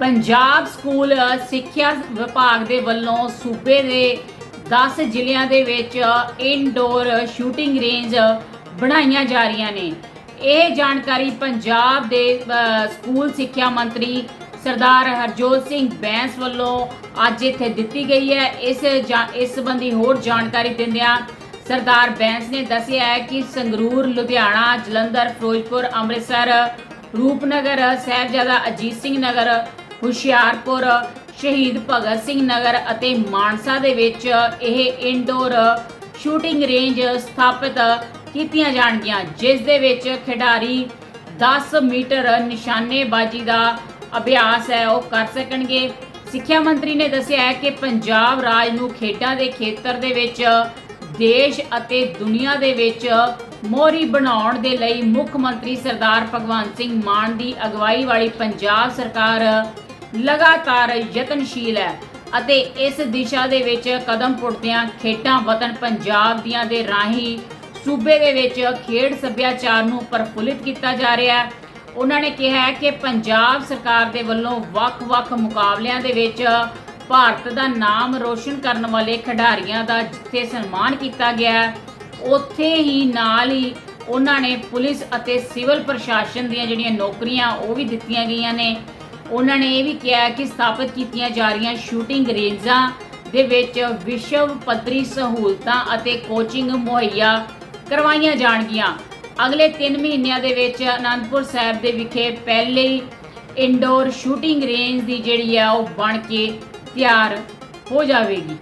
Punjab school ਸਿੱਖਿਆ ਵਿਭਾਗ ਦੇ ਵੱਲੋਂ ਸੂਬੇ ਦੇ 10 ਜ਼ਿਲ੍ਹਿਆਂ ਦੇ ਵਿੱਚ ਇਨਡੋਰ ਸ਼ੂਟਿੰਗ ਰੇਂਜ ਬਣਾਈਆਂ ਜਾ ਰਹੀਆਂ ਨੇ। ਇਹ ਜਾਣਕਾਰੀ ਪੰਜਾਬ ਦੇ ਸਕੂਲ ਸਿੱਖਿਆ ਮੰਤਰੀ ਸਰਦਾਰ ਹਰਜੋਤ ਸਿੰਘ ਬੈਂਸ ਵੱਲੋਂ ਅੱਜ ਇੱਥੇ ਦਿੱਤੀ ਗਈ ਹੈ। ਇਸ ਜਾ- ਇਸ ਸੰਬੰਧੀ ਹੋਰ ਜਾਣਕਾਰੀ ਦਿੰਦਿਆਂ ਸਰਦਾਰ ਬੈਂਸ ਨੇ ਦੱਸਿਆ ਹੈ ਕਿ ਸੰਗਰੂਰ, ਲੁਧਿਆਣਾ, ਜਲੰਧਰ, ਫਿਰੋਜ਼ਪੁਰ, ਅੰਮ੍ਰਿਤਸਰ, ਰੂਪਨਗਰ, ਸਾਹਿਬਜ਼ਾਦਾ ਅਜੀਤ ਸਿੰਘ ਨਗਰ ਹੁਸ਼ਿਆਰਪੁਰ, ਸ਼ਹੀਦ ਭਗਤ ਸਿੰਘ ਨਗਰ ਅਤੇ ਮਾਨਸਾ ਦੇ ਵਿੱਚ ਇਹ ਇਨਡੋਰ ਸ਼ੂਟਿੰਗ ਰੇਂਜ ਸਥਾਪਿਤ ਕੀਤੀਆਂ ਜਾਣਗੀਆਂ, ਜਿਸ ਦੇ ਵਿੱਚ ਖਿਡਾਰੀ 10 ਮੀਟਰ ਨਿਸ਼ਾਨੇਬਾਜ਼ੀ ਦਾ ਅਭਿਆਸ ਹੈ, ਉਹ ਕਰ ਸਕਣਗੇ। ਸਿੱਖਿਆ ਮੰਤਰੀ ਨੇ ਦੱਸਿਆ ਹੈ ਕਿ ਪੰਜਾਬ ਰਾਜ ਨੂੰ ਖੇਡਾਂ ਦੇ ਖੇਤਰ ਦੇ ਵਿੱਚ, ਦੇਸ਼ ਅਤੇ ਦੁਨੀਆ ਦੇ ਵਿੱਚ ਮੋਹਰੀ ਬਣਾਉਣ ਦੇ ਲਈ ਮੁੱਖ ਮੰਤਰੀ ਸਰਦਾਰ ਭਗਵੰਤ ਸਿੰਘ ਮਾਨ ਦੀ ਅਗਵਾਈ ਵਾਲੀ ਪੰਜਾਬ ਸਰਕਾਰ ਲਗਾਤਾਰ ਯਤਨਸ਼ੀਲ ਹੈ ਅਤੇ ਇਸ ਦਿਸ਼ਾ ਦੇ ਵਿੱਚ ਕਦਮ ਪੁੱਟਦਿਆਂ ਖੇਡਾਂ ਵਤਨ ਪੰਜਾਬ ਦੀਆਂ ਦੇ ਰਾਹੀਂ ਸੂਬੇ ਦੇ ਵਿੱਚ ਖੇਡ ਸੱਭਿਆਚਾਰ ਨੂੰ ਪ੍ਰਫੁੱਲਿਤ ਕੀਤਾ ਜਾ ਰਿਹਾ ਹੈ। ਉਹਨਾਂ ਨੇ ਕਿਹਾ ਹੈ ਕਿ ਪੰਜਾਬ ਸਰਕਾਰ ਦੇ ਵੱਲੋਂ ਵੱਖ-ਵੱਖ ਮੁਕਾਬਲਿਆਂ ਦੇ ਵਿੱਚ ਭਾਰਤ ਦਾ ਨਾਮ ਰੋਸ਼ਨ ਕਰਨ ਵਾਲੇ ਖਿਡਾਰੀਆਂ ਦਾ ਜਿੱਥੇ ਸਨਮਾਨ ਕੀਤਾ ਗਿਆ ਉੱਥੇ ਹੀ ਨਾਲ ਹੀ ਉਹਨਾਂ ਨੇ ਪੁਲਿਸ ਅਤੇ ਸਿਵਲ ਪ੍ਰਸ਼ਾਸਨ ਦੀਆਂ ਜਿਹੜੀਆਂ ਨੌਕਰੀਆਂ ਉਹ ਵੀ ਦਿੱਤੀਆਂ ਗਈਆਂ ਨੇ। ਉਹਨਾਂ ਨੇ ਇਹ ਵੀ ਕਿਹਾ ਕਿ ਸਥਾਪਿਤ ਕੀਤੀਆਂ ਜਾ ਰਹੀਆਂ ਸ਼ੂਟਿੰਗ ਰੇਂਜਾਂ ਦੇ ਵਿੱਚ ਵਿਸ਼ਵ ਪੱਧਰੀ ਸਹੂਲਤਾਂ ਅਤੇ ਕੋਚਿੰਗ ਮੁਹੱਈਆ ਕਰਵਾਈਆਂ ਜਾਣਗੀਆਂ। ਅਗਲੇ 3 ਮਹੀਨਿਆਂ ਦੇ ਵਿੱਚ ਅਨੰਦਪੁਰ ਸਾਹਿਬ ਦੇ ਵਿਖੇ ਪਹਿਲੇ ਇਨਡੋਰ ਸ਼ੂਟਿੰਗ ਰੇਂਜ ਦੀ ਜਿਹੜੀ ਆ ਉਹ ਬਣ ਕੇ ਤਿਆਰ ਹੋ ਜਾਵੇਗੀ।